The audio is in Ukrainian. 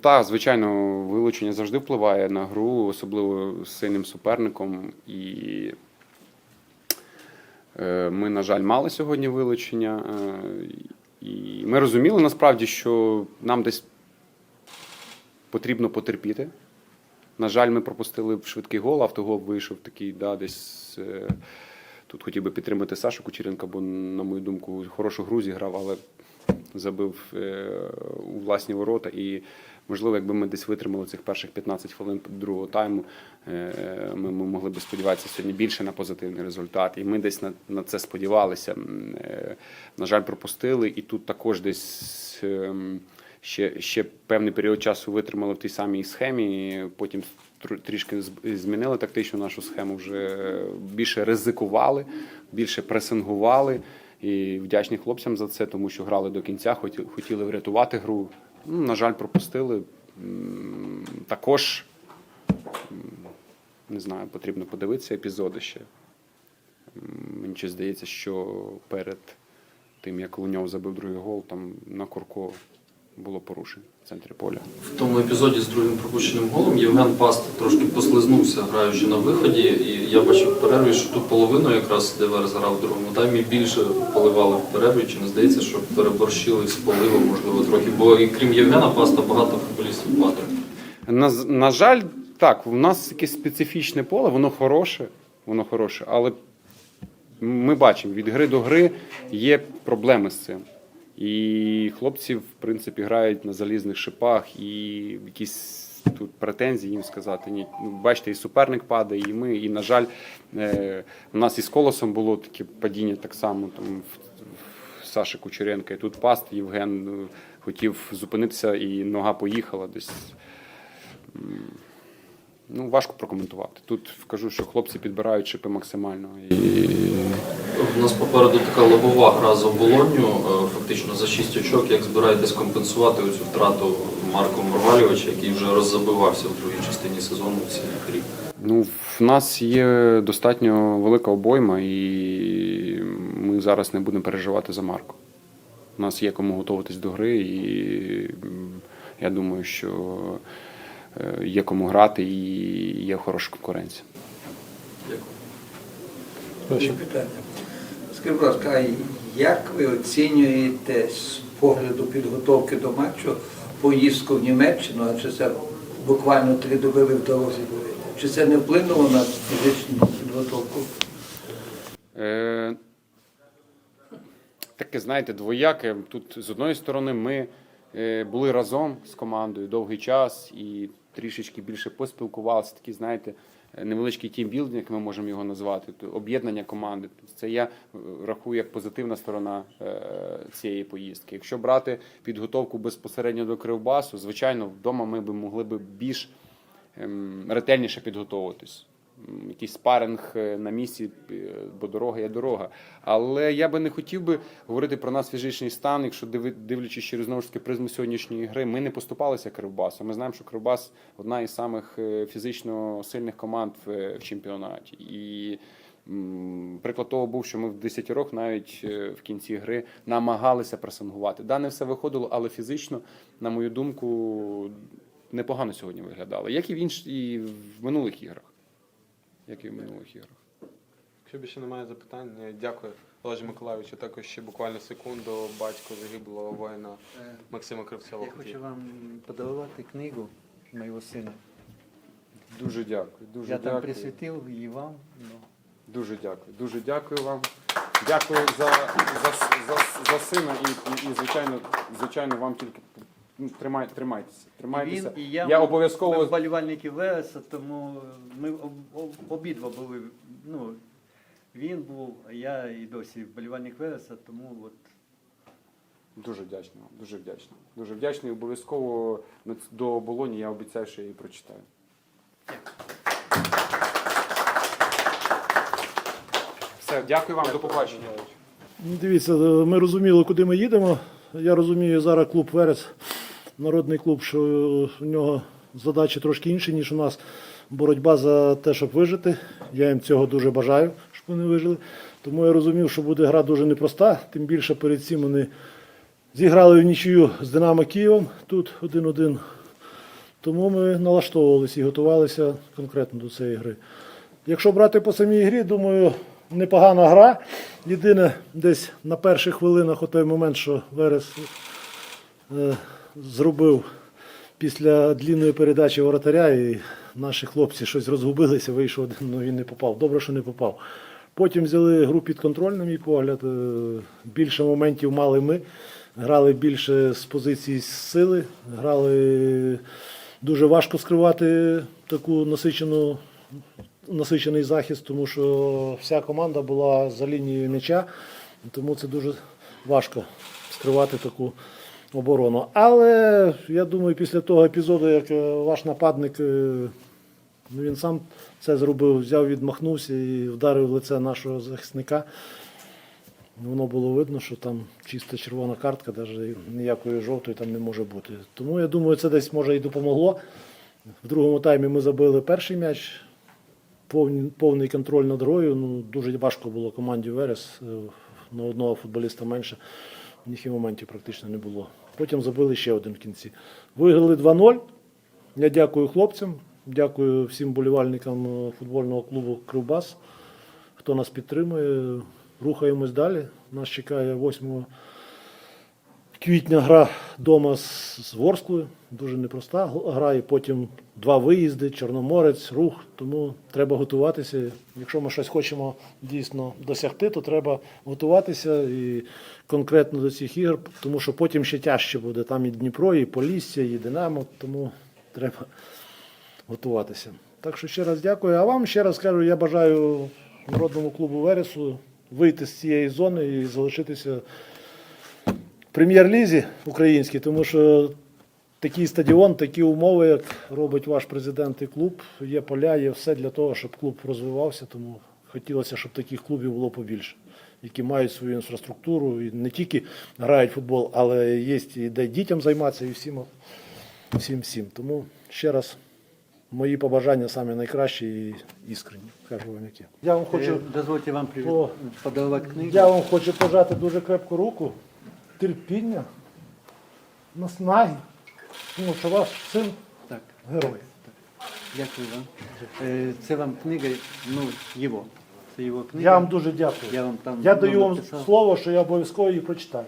Так, звичайно, вилучення завжди впливає на гру, особливо з сильним суперником. І е, ми, на жаль, мали сьогодні вилучення. Е, І ми розуміли насправді, що нам десь потрібно потерпіти. На жаль, ми пропустили швидкий гол, автогол вийшов такий, да, десь. е, Тут хотів би підтримати Сашу Кучеренка, бо, на мою думку, хорошу гру зіграв, але забив е, у власні ворота. І, можливо, якби ми десь витримали цих перших 15 хвилин другого тайму, е, ми, могли б сподіватися сьогодні більше на позитивний результат. І ми десь на, це сподівалися. Е, На жаль, пропустили. І тут також десь. Ще, ще певний період часу витримали в тій самій схемі. Потім трішки змінили тактичну нашу схему. Вже більше ризикували, більше пресингували. І вдячні хлопцям за це, тому що грали до кінця, хотіли хотіли врятувати гру. Ну, на жаль, пропустили. Також не знаю, потрібно подивитися епізоди ще. Мені ще здається, що перед тим, як Луньов забив другий гол, там на Курко було порушень в центрі поля. В тому епізоді з другим пропущеним голом Євген Паст трошки послизнувся, граючи на виході. І я бачив в перерві, що ту половину якраз Девер зграв в другому таймі більше поливали в перерві. Чи не здається, що переборщили з поливом, можливо, трохи. Бо і крім Євгена Паста багато футболістів падає. На, на жаль, так, у нас якесь специфічне поле, воно хороше, воно хороше, але ми бачимо, від гри до гри є проблеми з цим. І хлопці, в принципі, грають на залізних шипах, і якісь тут претензії їм сказати. Ні, ну, бачите, і суперник падає, і ми. І, на жаль, е, у нас із колосом було таке падіння так само там, в, Саші Кучеренка. І тут паст Євген е, хотів зупинитися, і нога поїхала десь. Ну, важко прокоментувати. Тут кажу, що хлопці підбирають шипи максимально. І... У нас попереду така лобова гра з оболонню, е, фактично за 6 очок. Як збираєтесь компенсувати цю втрату Марко Морвалівича, який вже роззабивався в другій частині сезону в цій грі? Ну, в нас є достатньо велика обойма, і ми зараз не будемо переживати за Марко. У нас є кому готуватись до гри, і я думаю, що е, є кому грати і є хороша конкуренція. Дякую. Питання. Скажіть, будь ласка, як ви оцінюєте з погляду підготовки до матчу поїздку в Німеччину, а чи це буквально три доби ви в дорозі були? Чи це не вплинуло на фізичну підготовку? Е, таке, знаєте, двояке. Тут з одної сторони ми е, були разом з командою довгий час і трішечки більше поспілкувалися. Такий, знаєте, невеличкий тімбілдинг, ми можемо його назвати, об'єднання команди. Це я е, рахую як позитивна сторона е, цієї поїздки. Якщо брати підготовку безпосередньо до Кривбасу, звичайно, вдома ми б могли б більш ем, ретельніше підготовуватись. Якийсь спаринг е, на місці, е, бо дорога є дорога. Але я би не хотів би говорити про нас фізичний стан, якщо дивлячись через знову ж таки призму сьогоднішньої гри, ми не поступалися Кривбасу. Ми знаємо, що Кривбас одна із самих е, фізично сильних команд в, чемпіонаті. І приклад того був, що ми в 10 років навіть в кінці гри намагалися пресингувати. Да, не все виходило, але фізично, на мою думку, непогано сьогодні виглядало. Як і в інш... і в минулих іграх. Як і в минулих іграх. Якщо більше немає запитань, е, дякую Олежу Миколаївичу. Також ще буквально секунду батько загиблого воїна Максима Кривцева. Я хочу вам подарувати книгу моєго сина. Дуже дякую. Дуже Я там присвятив її вам. Ну, Дуже дякую. Дуже дякую вам. Дякую за, за, за, за сина і, і, і звичайно, звичайно, вам тільки тримай, тримайтеся. Тримайтеся. Він і я, я ми обов'язково вболівальники Вереса, тому ми об- об- обидва були. Ну, він був, а я і досі вболівальник Вереса, тому от дуже вдячний вам. Дуже вдячний. Дуже вдячний. Обов'язково на ц- до оболоні я обіцяю, що я її прочитаю. Все, дякую вам, до побачення. Дивіться, ми розуміли, куди ми їдемо. Я розумію, зараз клуб Верес, народний клуб, що у нього задачі трошки інші, ніж у нас. Боротьба за те, щоб вижити. Я їм цього дуже бажаю, щоб вони вижили. Тому я розумів, що буде гра дуже непроста. Тим більше перед цим вони зіграли в нічию з Динамо Києвом. Тут 1-1. Тому ми налаштовувалися і готувалися конкретно до цієї гри. Якщо брати по самій грі, думаю, непогана гра. Єдине, десь на перших хвилинах, у той момент, що Верес е, зробив після длінної передачі воротаря, і наші хлопці щось розгубилися, вийшов один, ну він не попав. Добре, що не попав. Потім взяли гру під контроль, на мій погляд. Е, Більше моментів мали ми. Грали більше з позиції сили, грали дуже важко скривати таку насичену, насичений захист, тому що вся команда була за лінією м'яча, тому це дуже важко скривати таку оборону. Але я думаю, після того епізоду, як е, ваш нападник, е, ну, він сам це зробив, взяв, відмахнувся і вдарив лице нашого захисника. Воно було видно, що там чисто червона картка, навіть ніякої жовтої там не може бути. Тому я думаю, це десь може і допомогло. В другому таймі ми забили перший м'яч, повний, повний контроль над грою. Ну, дуже важко було команді Верес. е, На одного футболіста менше. В них і моментів практично не було. Потім забили ще один в кінці. Виграли 2-0. Я дякую хлопцям, дякую всім болівальникам е, футбольного клубу Кривбас, хто нас підтримує. Рухаємось далі. Нас чекає 8 квітня гра вдома з, Ворсклою. Дуже непроста гра. І потім два виїзди, Чорноморець, рух. Тому треба готуватися. Якщо ми щось хочемо дійсно досягти, то треба готуватися і конкретно до цих ігор, тому що потім ще тяжче буде. Там і Дніпро, і Полісся, і Динамо. Тому треба готуватися. Так що ще раз дякую. А вам ще раз кажу, я бажаю народному клубу Вересу вийти з цієї зони і залишитися прем'єр-лізі українській, тому що такий стадіон, такі умови, як робить ваш президент і клуб, є поля, є все для того, щоб клуб розвивався. Тому хотілося, щоб таких клубів було побільше, які мають свою інфраструктуру і не тільки грають в футбол, але є і де дітям займатися і всім, всім всім. Тому ще раз мої побажання самі найкращі і іскренні. Кажу вам які. Я вам хочу. Е, Дозвольте вам привіт, О. подарувати книгу. Я вам хочу пожати дуже крепку руку, терпіння, наснаги, тому що ваш син Так, герой. дякую вам. Е, Це вам книга, ну, його. Це його книга. Я вам дуже дякую. Я вам там Я даю вам написав. слово, що я обов'язково її прочитаю.